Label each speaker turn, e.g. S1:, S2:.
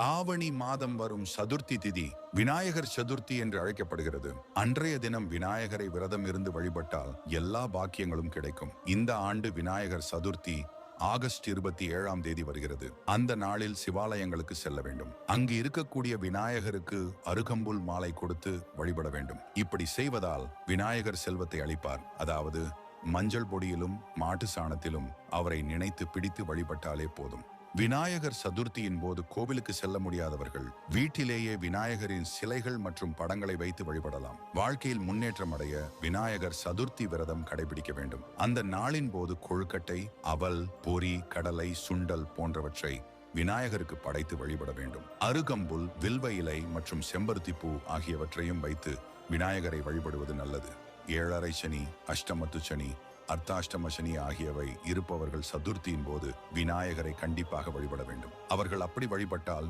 S1: ஆவணி மாதம் வரும் சதுர்த்தி திதி விநாயகர் சதுர்த்தி என்று அழைக்கப்படுகிறது. அன்றைய தினம் விநாயகரை விரதம் இருந்து வழிபட்டால் எல்லா பாக்கியங்களும் கிடைக்கும். இந்த ஆண்டு விநாயகர் சதுர்த்தி ஆகஸ்ட் இருபத்தி ஏழாம் தேதி வருகிறது. அந்த நாளில் சிவாலயங்களுக்கு செல்ல வேண்டும். அங்கு இருக்கக்கூடிய விநாயகருக்கு அருகம்புல் மாலை கொடுத்து வழிபட வேண்டும். இப்படி செய்வதால் விநாயகர் செல்வத்தை அளிப்பார். அதாவது மஞ்சள் பொடியிலும் மாட்டு சாணத்திலும் அவரை நினைத்து பிடித்து வழிபட்டாலே போதும். விநாயகர் சதுர்த்தியின் போது கோவிலுக்கு செல்ல முடியாதவர்கள் வீட்டிலேயே விநாயகரின் சிலைகள் மற்றும் படங்களை வைத்து வழிபடலாம். வாழ்க்கையில் முன்னேற்றம் அடைய விநாயகர் சதுர்த்தி விரதம் கடைபிடிக்க வேண்டும். அந்த நாளின் போது கொழுக்கட்டை அவல் பொரி கடலை சுண்டல் போன்றவற்றை விநாயகருக்கு படைத்து வழிபட வேண்டும். அருகம்புல் வில்வ இலை மற்றும் செம்பருத்தி பூ ஆகியவற்றையும் வைத்து விநாயகரை வழிபடுவது நல்லது. ஏழரை சனி அஷ்டமத்து சனி அர்த்தாஷ்டம சனி ஆகியவை இருப்பவர்கள் சதுர்த்தியின் போது விநாயகரை கண்டிப்பாக வழிபட வேண்டும். அவர்கள் அப்படி வழிபட்டால்